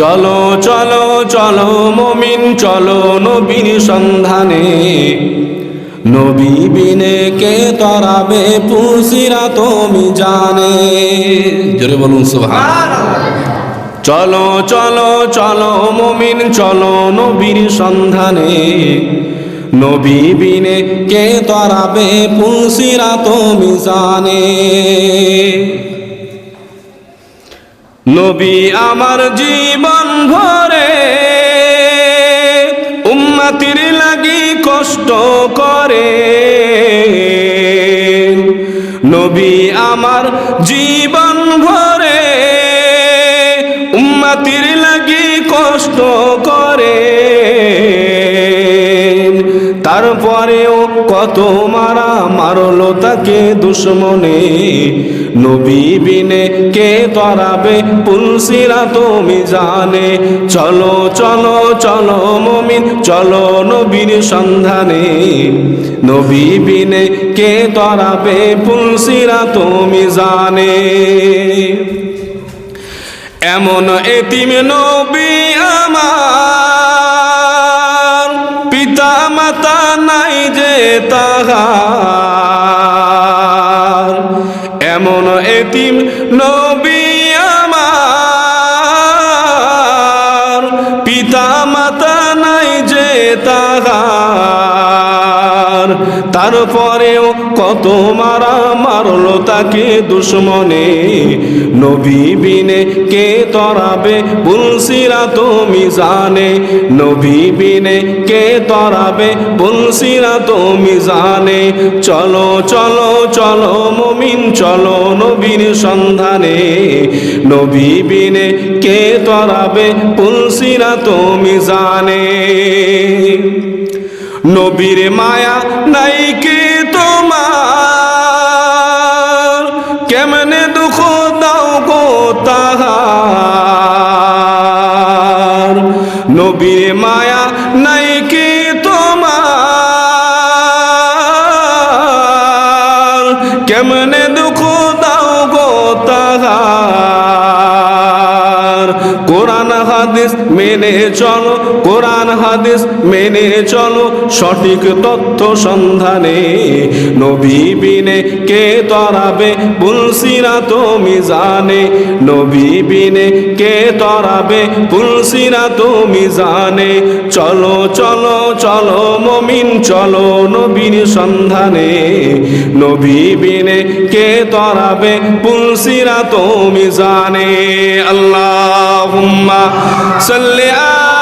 চলো চলো চলো মমিন, চলো নবীর সন্ধানে। নবী বিনে কে তরাবে, পুসিরা তুমি জানে। জোরে বলুন সুবহান চলো চলো চলো মমিন, চলো নবীর সন্ধানে। নবী বিনে কে তরাবে, পুসিরা তুমি জানে। নবী আমার জীবন ভরে উম্মাতির লাগি কষ্ট করে। নবী আমার জীবন ভরে উম্মাতির লাগি কষ্ট করে কত মারা মারলো তাকে দুশ্মনে। নবী বিনে কে তরাবে পুলসিরা তুমি জানে। চলো চলো চলো মমিন, চলো নবীর সন্ধানে। নবী বিনে কে তরাবে পুলসিরা তুমি জানে। এমন এতিম নবী যে তাহার। এমন এতিম নবী আমার। পিতা মাতা নাই যে তাহার। তারপরেও কত মারা মারলো তাকে দুশ্মনে। নবী বিনে কে তরাবে বুলসিরা তুমি জানে। নবী বিনে কে তরাবে বুলসিরা তুমি জানে। চলো চলো চলো মমিন, চলো নবীর সন্ধানে। নবী বিনে কে তরাবে পুলসিরা তুমি জানে। নবীর মায়া নাই কি তোমার? কেমনে দুঃখ দাও গো তাহার? নবীর মায়া নাই কি তোমার? কেমনে কোরআন হাদিস মেনে চলো, কোরআন হাদিস মেনে চলো, সঠিক তথ্য সন্ধানে নবী বিনে কে তরাবে বুলসিরা তুমি জানে নবী বিনে কে তরাবে বুলসিরা তুমি জানে চলো চলো চলো মমিন, চলো নবীর সন্ধানে নবী বিনে কে তরাবে পুলসিরা তুমি জানে আল্লাহুম্মা সাল্লি আলা